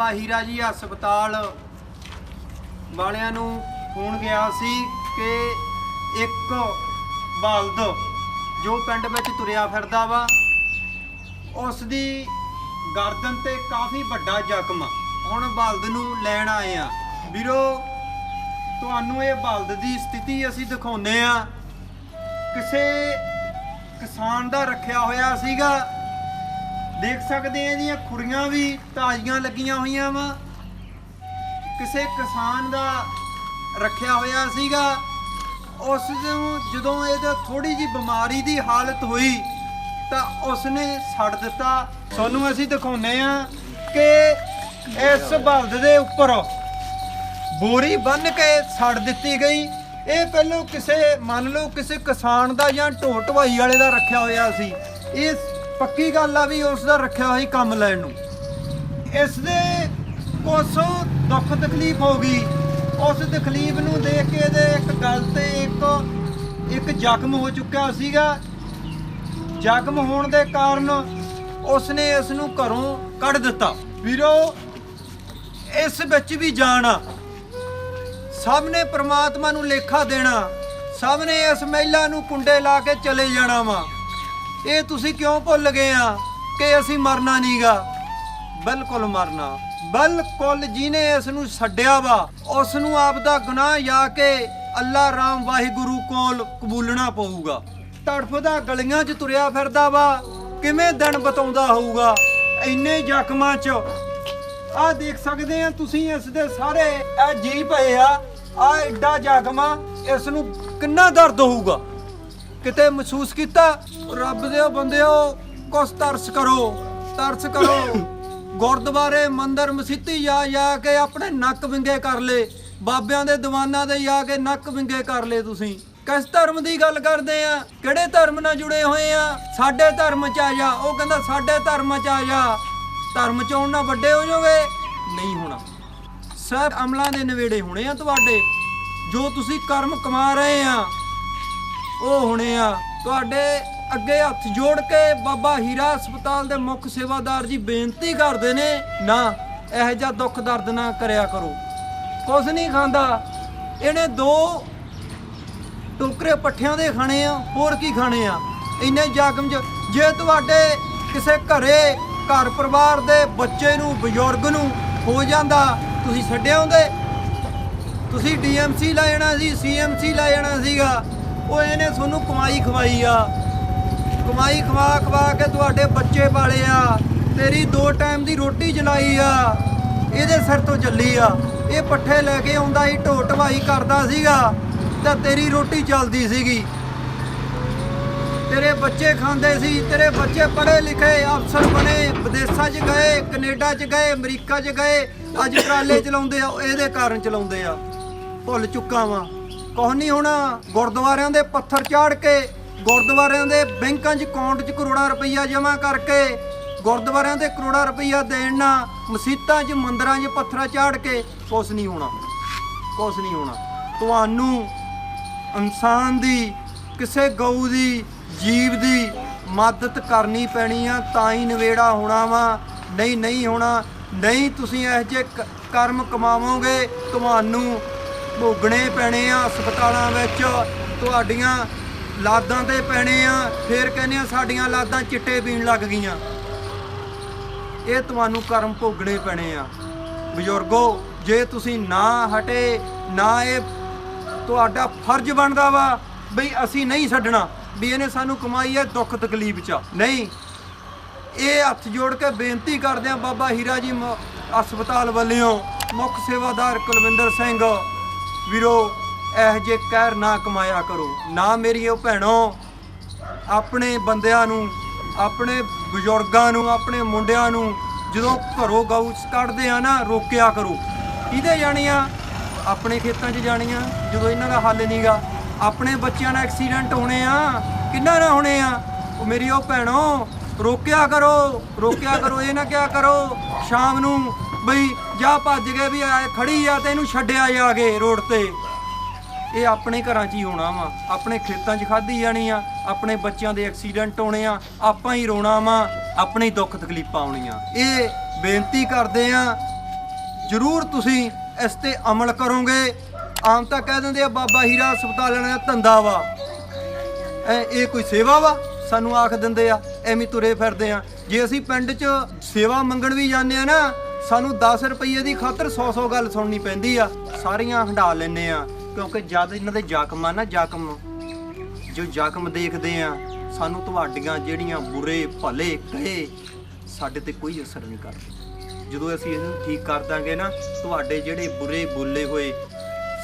ਬਾਬਾ ਹੀਰਾ ਜੀ ਹਸਪਤਾਲ ਵਾਲਿਆਂ ਨੂੰ ਫੋਨ ਗਿਆ ਸੀ ਕਿ ਇੱਕ ਬਲਦ ਜੋ ਪਿੰਡ ਵਿੱਚ ਤੁਰਿਆ ਫਿਰਦਾ ਵਾ ਉਸ ਦੀ ਗਰਦਨ ਤੇ ਕਾਫੀ ਵੱਡਾ ਜ਼ਖਮ ਆ। ਹੁਣ ਬਲਦ ਨੂੰ ਲੈਣ ਆਏ ਆ। ਵੀਰੋ, ਤੁਹਾਨੂੰ ਇਹ ਬਲਦ ਦੀ ਸਥਿਤੀ ਅਸੀਂ ਦਿਖਾਉਨੇ ਆ। ਕਿਸੇ ਕਿਸਾਨ ਦਾ ਰੱਖਿਆ ਹੋਇਆ ਸੀਗਾ। ਦੇਖ ਸਕਦੇ ਆ ਇਹਦੀਆਂ ਖੁਰੀਆਂ ਵੀ ਤਾਜ਼ੀਆਂ ਲੱਗੀਆਂ ਹੋਈਆਂ ਵਾ। ਕਿਸੇ ਕਿਸਾਨ ਦਾ ਰੱਖਿਆ ਹੋਇਆ ਸੀਗਾ। ਉਸ ਨੂੰ ਜਦੋਂ ਇਹਦਾ ਥੋੜੀ ਜੀ ਬਿਮਾਰੀ ਦੀ ਹਾਲਤ ਹੋਈ, ਤਾਂ ਉਸਨੇ ਛੱਡ ਦਿੱਤਾ। ਤੁਹਾਨੂੰ ਅਸੀਂ ਦਿਖਾਉਨੇ ਆ ਕਿ ਇਸ ਬਲਦ ਦੇ ਉੱਪਰ ਬੋਰੀ ਬੰਨ ਕੇ ਛੱਡ ਦਿੱਤੀ ਗਈ। ਇਹ ਪਹਿਲੋਂ ਕਿਸੇ, ਮੰਨ ਲਓ ਕਿਸੇ ਕਿਸਾਨ ਦਾ ਜਾਂ ਢੋ ਢਵਾਈ ਵਾਲੇ ਦਾ ਰੱਖਿਆ ਹੋਇਆ ਸੀ। ਇਸ ਪੱਕੀ ਗੱਲ ਆ ਵੀ ਉਸ ਦਾ ਰੱਖਿਆ ਹੋਈ ਕੰਮ ਲੈਣ ਨੂੰ। ਇਸ ਦੇ ਕੁਛ ਦੁੱਖ ਤਕਲੀਫ ਹੋ ਗਈ। ਉਸ ਤਕਲੀਫ ਨੂੰ ਦੇਖ ਕੇ ਇਹਦੇ ਇੱਕ ਗੱਲ ਤੇ ਇੱਕ ਇੱਕ ਜ਼ਖਮ ਹੋ ਚੁੱਕਿਆ ਸੀਗਾ। ਜ਼ਖਮ ਹੋਣ ਦੇ ਕਾਰਨ ਉਸਨੇ ਇਸ ਨੂੰ ਘਰੋਂ ਕੱਢ ਦਿੱਤਾ। ਵੀਰੋ, ਇਸ ਵਿੱਚ ਵੀ ਜਾਣਾ। ਸਭ ਨੇ ਪ੍ਰਮਾਤਮਾ ਨੂੰ ਲੇਖਾ ਦੇਣਾ। ਸਭ ਨੇ ਇਸ ਮਹਿਲਾ ਨੂੰ ਕੁੰਡੇ ਲਾ ਕੇ ਚਲੇ ਜਾਣਾ ਵਾ। ਇਹ ਤੁਸੀਂ ਕਿਉਂ ਭੁੱਲ ਗਏ ਆ ਕਿ ਅਸੀਂ ਮਰਨਾ ਨਹੀਂਗਾ ਬਿਲਕੁਲ ਮਰਨਾ। ਬਿਲਕੁਲ ਜਿਹਨੇ ਇਸ ਨੂੰ ਛੱਡਿਆ ਵਾ, ਉਸ ਨੂੰ ਆਪ ਦਾ ਗੁਨਾਹ ਜਾ ਕੇ ਅੱਲਾ ਰਾਮ ਵਾਹਿਗੁਰੂ ਕੋਲ ਕਬੂਲਣਾ ਪਊਗਾ। ਤੜਫਦਾ ਗਲੀਆਂ 'ਚ ਤੁਰਿਆ ਫਿਰਦਾ ਵਾ, ਕਿਵੇਂ ਦਿਨ ਬਤਾਉਂਦਾ ਹੋਊਗਾ? ਇੰਨੇ ਜ਼ਖਮਾਂ 'ਚ। ਆਹ ਦੇਖ ਸਕਦੇ ਆ ਤੁਸੀਂ ਇਸ ਦੇ ਸਾਰੇ, ਇਹ ਜੀ ਪਏ ਆ ਆ ਐਡਾ ਜ਼ਖਮਾ ਇਸ ਨੂੰ ਕਿੰਨਾ ਦਰਦ ਹੋਊਗਾ? ਕਿਤੇ ਮਹਿਸੂਸ ਕੀਤਾ? ਰੱਬ ਦੇ ਬੰਦਿਓ, ਕੁਛ ਤਰਸ ਕਰੋ ਤਰਸ ਕਰੋ। ਗੁਰਦੁਆਰੇ ਮੰਦਰ ਮਸੀਤੀ ਜਾ ਜਾ ਕੇ ਆਪਣੇ ਨੱਕ ਵਿੰਗੇ ਕਰ ਲੇ। ਬਾਬਿਆਂ ਦੇ ਦੀਵਾਨਾਂ ਦੇ ਜਾ ਕੇ ਨੱਕ ਵਿੰਗੇ ਕਰ ਲੇ ਤੁਸੀਂ। ਕਿਸ ਧਰਮ ਦੀ ਗੱਲ ਕਰਦੇ ਆ? ਕਿਹੜੇ ਧਰਮ ਨਾਲ ਜੁੜੇ ਹੋਏ ਆ? ਸਾਡੇ ਧਰਮ ਚ ਆ ਜਾ। ਉਹ ਕਹਿੰਦਾ, ਸਾਡੇ ਧਰਮ ਚ ਆ ਜਾ। ਧਰਮ ਚ ਆਉਣ ਨਾਲ ਵੱਡੇ ਹੋ ਜਾਓਗੇ? ਨਹੀਂ ਹੋਣਾ। ਸਭ ਅਮਲਾਂ ਦੇ ਨਵੇੜੇ ਹੋਣੇ ਆ ਤੁਹਾਡੇ। ਜੋ ਤੁਸੀਂ ਕਰਮ ਕਮਾ ਰਹੇ ਆ ਉਹ ਹੋਣੇ ਆ। ਤੁਹਾਡੇ ਅੱਗੇ ਹੱਥ ਜੋੜ ਕੇ ਬਾਬਾ ਹੀਰਾ ਹਸਪਤਾਲ ਦੇ ਮੁੱਖ ਸੇਵਾਦਾਰ ਜੀ ਬੇਨਤੀ ਕਰਦੇ ਨੇ, ਨਾ, ਇਹੋ ਜਿਹਾ ਦੁੱਖ ਦਰਦ ਨਾ ਕਰਿਆ ਕਰੋ। ਕੁਝ ਨਹੀਂ ਖਾਂਦਾ। ਇਹਨੇ ਦੋ ਟੋਕਰੇ ਪੱਠਿਆਂ ਦੇ ਖਾਣੇ ਆ, ਹੋਰ ਕੀ ਖਾਣੇ ਆ? ਇੰਨੇ ਜਾਗਮ ਚ ਜੇ ਤੁਹਾਡੇ ਕਿਸੇ ਘਰੇ ਘਰ ਪਰਿਵਾਰ ਦੇ ਬੱਚੇ ਨੂੰ, ਬਜ਼ੁਰਗ ਨੂੰ ਹੋ ਜਾਂਦਾ, ਤੁਸੀਂ ਛੱਡਿਆ ਹੁੰਦੇ ਤੁਸੀਂ ਡੀਐਮਸੀ ਲੈ ਜਾਣਾ ਸੀ ਸੀਐਮਸੀ ਲੈ ਜਾਣਾ ਸੀਗਾ। ਉਹ ਇਹਨੇ ਤੁਹਾਨੂੰ ਕਮਾਈ ਖਵਾਈ ਆ। ਕਮਾਈ ਖਵਾ ਖਵਾ ਕੇ ਤੁਹਾਡੇ ਬੱਚੇ ਪਾਲੇ ਆ। ਤੇਰੀ ਦੋ ਟਾਈਮ ਦੀ ਰੋਟੀ ਜਲਾਈ ਆ। ਇਹਦੇ ਸਿਰ ਤੋਂ ਚੱਲੀ ਆ। ਇਹ ਪੱਠੇ ਲੈ ਕੇ ਆਉਂਦਾ ਸੀ, ਢੋ ਢਵਾਈ ਕਰਦਾ ਸੀਗਾ ਤਾਂ ਤੇਰੀ ਰੋਟੀ ਚੱਲਦੀ ਸੀਗੀ। ਤੇਰੇ ਬੱਚੇ ਖਾਂਦੇ ਸੀ, ਤੇਰੇ ਬੱਚੇ ਪੜ੍ਹੇ ਲਿਖੇ ਅਫਸਰ ਬਣੇ, ਵਿਦੇਸ਼ਾਂ 'ਚ ਗਏ, ਕੈਨੇਡਾ 'ਚ ਗਏ, ਅਮਰੀਕਾ 'ਚ ਗਏ, ਅੱਜ ਟਰਾਲੇ ਚਲਾਉਂਦੇ ਆ, ਇਹਦੇ ਕਾਰਨ ਚਲਾਉਂਦੇ ਆ। ਭੁੱਲ ਚੁੱਕਾ ਵਾਂ। ਕੁਛ ਨਹੀਂ ਹੋਣਾ। ਗੁਰਦੁਆਰਿਆਂ ਦੇ ਪੱਥਰ ਚਾੜ ਕੇ, ਗੁਰਦੁਆਰਿਆਂ ਦੇ ਬੈਂਕਾਂ 'ਚ ਅਕਾਊਂਟ 'ਚ ਕਰੋੜਾਂ ਰੁਪਈਆ ਜਮ੍ਹਾਂ ਕਰਕੇ, ਗੁਰਦੁਆਰਿਆਂ ਦੇ ਕਰੋੜਾਂ ਰੁਪਈਆ ਦੇਣ ਨਾਲ ਮਸਜਿਦਾਂ 'ਚ, ਮੰਦਰਾਂ 'ਚ ਪੱਥਰਾਂ ਚਾੜ ਕੇ ਕੁਛ ਨਹੀਂ ਹੋਣਾ। ਕੁਛ ਨਹੀਂ ਹੋਣਾ। ਤੁਹਾਨੂੰ ਇਨਸਾਨ ਦੀ, ਕਿਸੇ ਗਊ ਦੀ, ਜੀਵ ਦੀ ਮਦਦ ਕਰਨੀ ਪੈਣੀ ਆ, ਤਾਂ ਹੀ ਨਵੇੜਾ ਹੋਣਾ ਵਾ। ਨਹੀਂ ਨਹੀਂ ਹੋਣਾ। ਨਹੀਂ ਤੁਸੀਂ ਇਹੋ ਜਿਹੇ ਕ- ਕਰਮ ਕਮਾਵੋਗੇ, ਤੁਹਾਨੂੰ ਭੋਗਣੇ ਪੈਣੇ ਆ, ਹਸਪਤਾਲਾਂ ਵਿੱਚ ਤੁਹਾਡੀਆਂ ਲਾਦਾਂ ਤੇ ਪੈਣੇ ਆ, ਫਿਰ ਕਹਿੰਦੇ ਆ ਸਾਡੀਆਂ ਲਾਦਾਂ ਚਿੱਟੇ ਪੀਣ ਲੱਗ ਗਈਆਂ। ਇਹ ਤੁਹਾਨੂੰ ਕਰਮ ਭੋਗਣੇ ਪੈਣੇ ਆ। ਬਜ਼ੁਰਗੋ, ਜੇ ਤੁਸੀਂ ਨਾ ਹਟੇ, ਨਾ ਇਹ ਤੁਹਾਡਾ ਫਰਜ਼ ਬਣਦਾ ਵਾ ਬਈ ਅਸੀਂ ਨਹੀਂ ਛੱਡਣਾ ਵੀ ਇਹਨੇ ਸਾਨੂੰ ਕਮਾਈ ਹੈ ਦੁੱਖ ਤਕਲੀਫ ਚ। ਨਹੀਂ। ਇਹ ਹੱਥ ਜੋੜ ਕੇ ਬੇਨਤੀ ਕਰਦੇ ਆ ਬਾਬਾ ਹੀਰਾ ਜੀ ਮ- ਹਸਪਤਾਲ ਵੱਲੋਂ ਮੁੱਖ ਸੇਵਾਦਾਰ ਕੁਲਵਿੰਦਰ ਸਿੰਘ। ਵੀਰੋ, ਇਹ ਜੇ ਕਹਿਰ ਨਾ ਕਮਾਇਆ ਕਰੋ। ਨਾ ਮੇਰੀਓ ਭੈਣੋ, ਆਪਣੇ ਬੰਦਿਆਂ ਨੂੰ, ਆਪਣੇ ਬਜ਼ੁਰਗਾਂ ਨੂੰ, ਆਪਣੇ ਮੁੰਡਿਆਂ ਨੂੰ ਜਦੋਂ ਘਰੋਂ ਗਊ ਕੱਢਦੇ ਆ ਨਾ, ਰੋਕਿਆ ਕਰੋ। ਕਿਹਦੇ ਜਾਣੀਆਂ? ਆਪਣੇ ਖੇਤਾਂ 'ਚ ਜਾਣੀਆਂ, ਜਦੋਂ ਇਹਨਾਂ ਦਾ ਹੱਲ ਨਹੀਂਗਾ ਆਪਣੇ ਬੱਚਿਆਂ ਨਾਲ ਐਕਸੀਡੈਂਟ ਹੋਣੇ ਆ, ਕਿੰਨਾ ਨਾ ਹੋਣੇ ਆ। ਉਹ ਮੇਰੀ ਉਹ ਭੈਣੋ, ਰੋਕਿਆ ਕਰੋ ਰੋਕਿਆ ਕਰੋ, ਇਹ ਨਾ ਕਿਆ ਕਰੋ, ਸ਼ਾਮ ਨੂੰ ਬਈ ਜਾ ਭੱਜ ਗਏ ਵੀ ਆਏ, ਖੜੀ ਆ ਤੇ ਇਹਨੂੰ ਛੱਡਿਆ ਜਾ ਕੇ ਰੋਡ ਤੇ। ਇਹ ਆਪਣੇ ਘਰਾਂ 'ਚ ਹੀ ਹੋਣਾ ਵਾ। ਆਪਣੇ ਖੇਤਾਂ 'ਚ ਖਾਧੀ ਜਾਣੀ ਆ। ਆਪਣੇ ਬੱਚਿਆਂ ਦੇ ਐਕਸੀਡੈਂਟ ਹੋਣੇ ਆ। ਆਪਾਂ ਹੀ ਰੋਣਾ ਵਾ। ਆਪਣੇ ਹੀ ਦੁੱਖ ਤਕਲੀਫਾਂ ਆਉਣੀਆਂ। ਇਹ ਬੇਨਤੀ ਕਰਦੇ ਆ। ਜ਼ਰੂਰ ਤੁਸੀਂ ਇਸ ਤੇ ਅਮਲ ਕਰੋਗੇ। ਆਮ ਤਾਂ ਕਹਿ ਦਿੰਦੇ ਆ, ਬਾਬਾ ਹੀਰਾ ਹਸਪਤਾਲ ਵਾਲਿਆਂ ਦਾ ਧੰਦਾ ਵਾ। ਐ, ਇਹ ਕੋਈ ਸੇਵਾ ਵਾ? ਸਾਨੂੰ ਆਖ ਦਿੰਦੇ ਆ। ਐਵੇਂ ਤੁਰੇ ਫਿਰਦੇ ਆ। ਜੇ ਅਸੀਂ ਪਿੰਡ 'ਚ ਸੇਵਾ ਮੰਗਣ ਵੀ ਜਾਂਦੇ ਆ ਨਾ ਸਾਨੂੰ 10 ਰੁਪਏ ਦੀ ਖਾਤਰ 100-100 ਗੱਲ ਸੁਣਨੀ ਪੈਂਦੀ ਆ। ਸਾਰੀਆਂ ਹੰਡਾ ਲੈਨੇ ਆ। ਕਿਉਂਕਿ ਜਦ ਇਹਨਾਂ ਦੇ ਜ਼ਖਮ ਆ ਨਾ, ਜ਼ਖਮ, ਜੋ ਜ਼ਖਮ ਦੇਖਦੇ ਆ, ਸਾਨੂੰ ਤੁਹਾਡੀਆਂ ਜਿਹੜੀਆਂ ਬੁਰੇ ਭਲੇ ਕਹੇ, ਸਾਡੇ ਤੇ ਕੋਈ ਅਸਰ ਨਹੀਂ ਕਰਦੇ। ਜਦੋਂ ਅਸੀਂ ਇਹਨੂੰ ਠੀਕ ਕਰ ਦਾਂਗੇ ਨਾ, ਤੁਹਾਡੇ ਜਿਹੜੇ ਬੁਰੇ ਬੋਲੇ ਹੋਏ,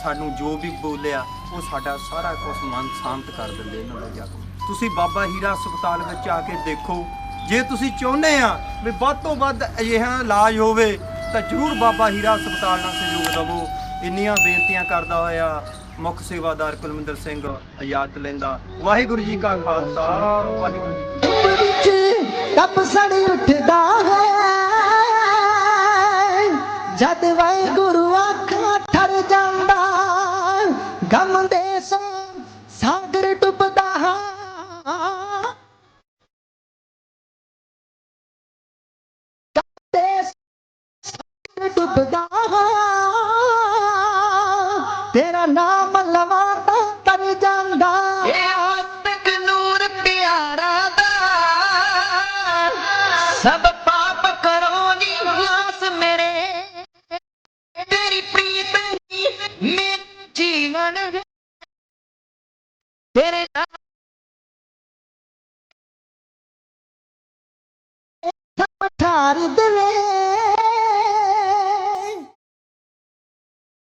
ਸਾਨੂੰ ਜੋ ਵੀ ਬੋਲਿਆ, ਉਹ ਸਾਡਾ ਸਾਰਾ ਕੁਝ ਮਨ ਸ਼ਾਂਤ ਕਰ ਦਿੰਦੇ ਇਹਨਾਂ ਦਾ ਜ਼ਖਮ। ਤੁਸੀਂ ਬਾਬਾ ਹੀਰਾ ਹਸਪਤਾਲ ਵਿੱਚ ਆ ਕੇ ਦੇਖੋ ਜੇ ਤੁਸੀਂ ਚਾਹੁੰਦੇ ਆ ਵੀ ਵੱਧ ਤੋਂ ਵੱਧ ਅਜਿਹਾ ਇਲਾਜ ਹੋਵੇ, ਤਾਂ ਜਰੂਰ ਬਾਬਾ ਹੀਰਾ ਹਸਪਤਾਲ ਨਾਲ ਸਹਿਯੋਗ ਦਿਵੋ ਇੰਨੀਆਂ ਬੇਨਤੀਆਂ ਕਰਦਾ ਹੋਇਆ ਮੁੱਖ ਸੇਵਾਦਾਰ ਕੁਲਮਿੰਦਰ ਸਿੰਘ ਇਜਾਜ਼ਤ ਲੈਂਦਾ ਵਾਹਿਗੁਰੂ ਜੀ ਕਾ ਖਾਲਸਾ, ਵਾਹਿਗੁਰੂ ਜੀ ਕੀ ਫਤਿਹ। ਵਿੱਚ ਕੱਪ ਸੜ ਤੇਰਾ ਨਾਮ ਲਵਾਤਾ ਤਰ ਜਾਂਦਾ। ਇਹ ਆਤਮਿਕ ਨੂਰ ਪਿਆਰਾ ਦਾ। ਸਭ ਪਾਪ ਕਰੋ ਜੀ ਨਾਸ ਮੇਰੇ। ਤੇਰੀ ਪ੍ਰੀਤ ਹੀ ਮੇਰਾ ਜੀਵਨ। ਤੇਰੇ ਨਾਮ ਠਾਰ ਦੇਵੇ